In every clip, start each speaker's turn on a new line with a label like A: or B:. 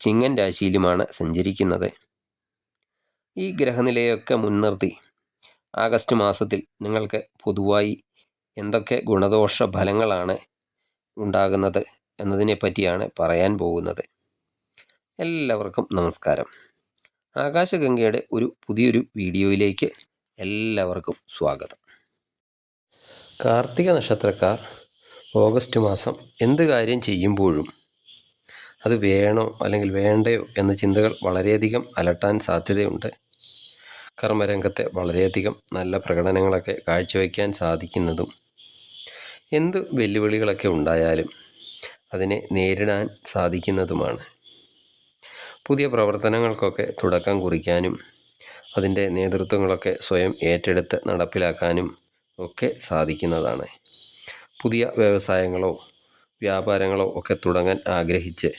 A: ചിങ്ങൻ രാശിയിലുമാണ് സഞ്ചരിക്കുന്നത്. ഈ ഗ്രഹനിലയൊക്കെ മുൻനിർത്തി ആഗസ്റ്റ് മാസത്തിൽ നിങ്ങൾക്ക് പൊതുവായി എന്തൊക്കെ ഗുണദോഷ ഫലങ്ങളാണ് ഉണ്ടാകുന്നത് എന്നതിനെ പറ്റിയാണ് പറയാൻ പോകുന്നത്. എല്ലാവർക്കും നമസ്കാരം. ആകാശഗംഗയുടെ ഒരു പുതിയൊരു വീഡിയോയിലേക്ക് എല്ലാവർക്കും സ്വാഗതം. കാർത്തിക നക്ഷത്രക്കാർ ഓഗസ്റ്റ് മാസം എന്ത് കാര്യം ചെയ്യുമ്പോഴും അത് വേണോ അല്ലെങ്കിൽ വേണ്ടയോ എന്ന ചിന്തകൾ വളരെയധികം അലട്ടാൻ സാധ്യതയുണ്ട്. കർമ്മരംഗത്തെ വളരെയധികം നല്ല പ്രകടനങ്ങളൊക്കെ കാഴ്ചവെക്കാൻ സാധിക്കുന്നതും എന്ത് വെല്ലുവിളികളൊക്കെ ഉണ്ടായാലും അതിനെ നേരിടാൻ സാധിക്കുന്നതുമാണ്. പുതിയ പ്രവർത്തനങ്ങൾക്കൊക്കെ തുടക്കം കുറിക്കാനും അതിന്റെ നേതൃത്വങ്ങളൊക്കെ സ്വയം ഏറ്റെടുത്ത് നടപ്പിലാക്കാനും ഒക്കെ സാധിക്കുന്നതാണ്. പുതിയ വ്യവസായങ്ങളോ വ്യാപാരങ്ങളോ ഒക്കെ തുടങ്ങാൻ ആഗ്രഹിച്ച്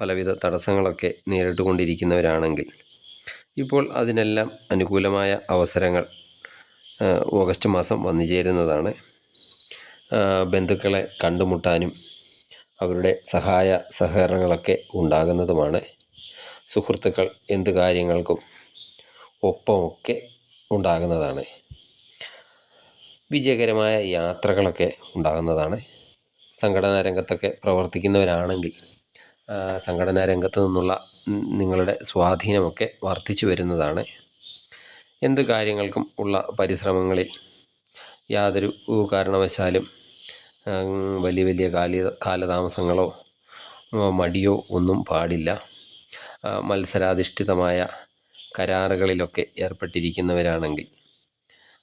A: പലവിധ തടസ്സങ്ങളൊക്കെ നേരിട്ടുകൊണ്ടിരിക്കുന്നവരാണെങ്കിൽ ഇപ്പോൾ അതിനെല്ലാം അനുകൂലമായ അവസരങ്ങൾ ഓഗസ്റ്റ് മാസം വന്നു ചേരുന്നതാണ്. ബന്ധുക്കളെ കണ്ടുമുട്ടാനും അവരുടെ സഹായ സഹകരണങ്ങളൊക്കെ ഉണ്ടാകുന്നതുമാണ്. സുഹൃത്തുക്കൾ എന്ത് കാര്യങ്ങൾക്കും ഒപ്പമൊക്കെ ഉണ്ടാകുന്നതാണ്. വിജയകരമായ യാത്രകളൊക്കെ ഉണ്ടാകുന്നതാണ്. സംഘടനാ രംഗത്തൊക്കെ പ്രവർത്തിക്കുന്നവരാണെങ്കിൽ സംഘടനാ രംഗത്ത് നിന്നുള്ള നിങ്ങളുടെ സ്വാധീനമൊക്കെ വർദ്ധിച്ചു വരുന്നതാണ്. എന്ത് കാര്യങ്ങൾക്കും ഉള്ള പരിശ്രമങ്ങളിൽ യാതൊരു കാരണവശാലും വലിയ വലിയ കാലി കാലതാമസങ്ങളോ മടിയോ ഒന്നും പാടില്ല. മത്സരാധിഷ്ഠിതമായ കരാറുകളിലൊക്കെ ഏർപ്പെട്ടിരിക്കുന്നവരാണെങ്കിൽ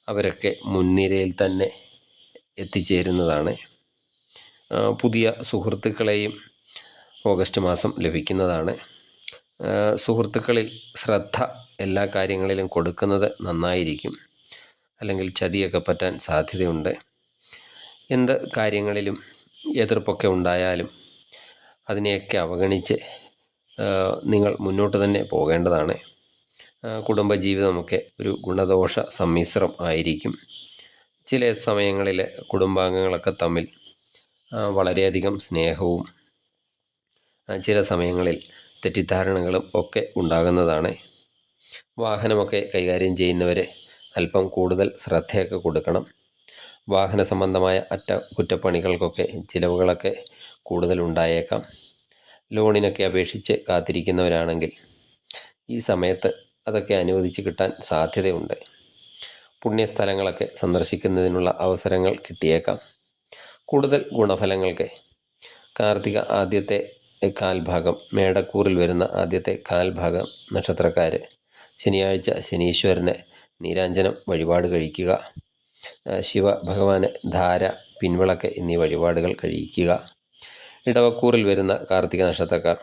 A: അവരൊക്കെ മുൻനിരയിൽ തന്നെ എത്തിച്ചേരുന്നതാണ്. പുതിയ സുഹൃത്തുക്കളെയും ഓഗസ്റ്റ് മാസം ലഭിക്കുന്നതാണ്. സുഹൃത്തുക്കളിൽ ശ്രദ്ധ എല്ലാ കാര്യങ്ങളിലും കൊടുക്കുന്നത് നന്നായിരിക്കും. അല്ലെങ്കിൽ ചതിയൊക്കെ പറ്റാൻ സാധ്യതയുണ്ട്. എന്ത് കാര്യങ്ങളിലും എതിർപ്പൊക്കെ ഉണ്ടായാലും അതിനെയൊക്കെ അവഗണിച്ച് നിങ്ങൾ മുന്നോട്ട് തന്നെ പോകേണ്ടതാണ്. കുടുംബജീവിതമൊക്കെ ഒരു ഗുണദോഷ സമ്മിശ്രം ആയിരിക്കും. ചില സമയങ്ങളിൽ കുടുംബാംഗങ്ങളൊക്കെ തമ്മിൽ വളരെയധികം സ്നേഹവും ചില സമയങ്ങളിൽ തെറ്റിദ്ധാരണകളും ഒക്കെ ഉണ്ടാകുന്നതാണ്. വാഹനമൊക്കെ കൈകാര്യം ചെയ്യുന്നവരെ അല്പം കൂടുതൽ ശ്രദ്ധയൊക്കെ കൊടുക്കണം. വാഹന സംബന്ധമായ അറ്റ കുറ്റപ്പണികൾക്കൊക്കെ ചിലവുകളൊക്കെ കൂടുതൽ ഉണ്ടായേക്കാം ലോണിനൊക്കെ അപേക്ഷിച്ച് കാത്തിരിക്കുന്നവരാണെങ്കിൽ ഈ സമയത്ത് അതൊക്കെ അനുവദിച്ച് കിട്ടാൻ സാധ്യതയുണ്ട്. പുണ്യസ്ഥലങ്ങളൊക്കെ സന്ദർശിക്കുന്നതിനുള്ള അവസരങ്ങൾ കിട്ടിയേക്കാം. കൂടുതൽ ഗുണഫലങ്ങൾക്ക്. കാർത്തിക ആദ്യത്തെ കാൽഭാഗം. മേടക്കൂറിൽ വരുന്ന ആദ്യത്തെ കാൽഭാഗം നക്ഷത്രക്കാർ ശനിയാഴ്ച ശനീശ്വരന് നീരാഞ്ജനം വഴിപാട് കഴിക്കുക. ശിവ ഭഗവാന് ധാര പിൻവിളക്ക് എന്നീ വഴിപാടുകൾ കഴിക്കുക ഇടവക്കൂറിൽ വരുന്ന കാർത്തിക നക്ഷത്രക്കാർ.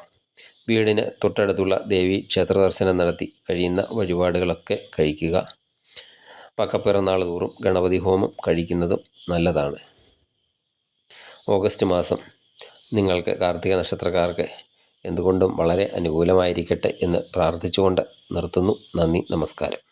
A: വീടിന് തൊട്ടടുത്തുള്ള ദേവി ക്ഷേത്ര ദർശനം നടത്തി കഴിയുന്ന വഴിപാടുകളൊക്കെ കഴിക്കുക. പക്കപ്പിറന്നാൾ തോറും ഗണപതി ഹോമം കഴിക്കുന്നതും നല്ലതാണ്. ഓഗസ്റ്റ് മാസം നിങ്ങൾക്ക് കാർത്തിക നക്ഷത്രക്കാർക്ക് എന്തുകൊണ്ടും വളരെ അനുകൂലമായിരിക്കട്ടെ എന്ന് പ്രാർത്ഥിച്ചുകൊണ്ട് നിർത്തുന്നു. നന്ദി നമസ്കാരം.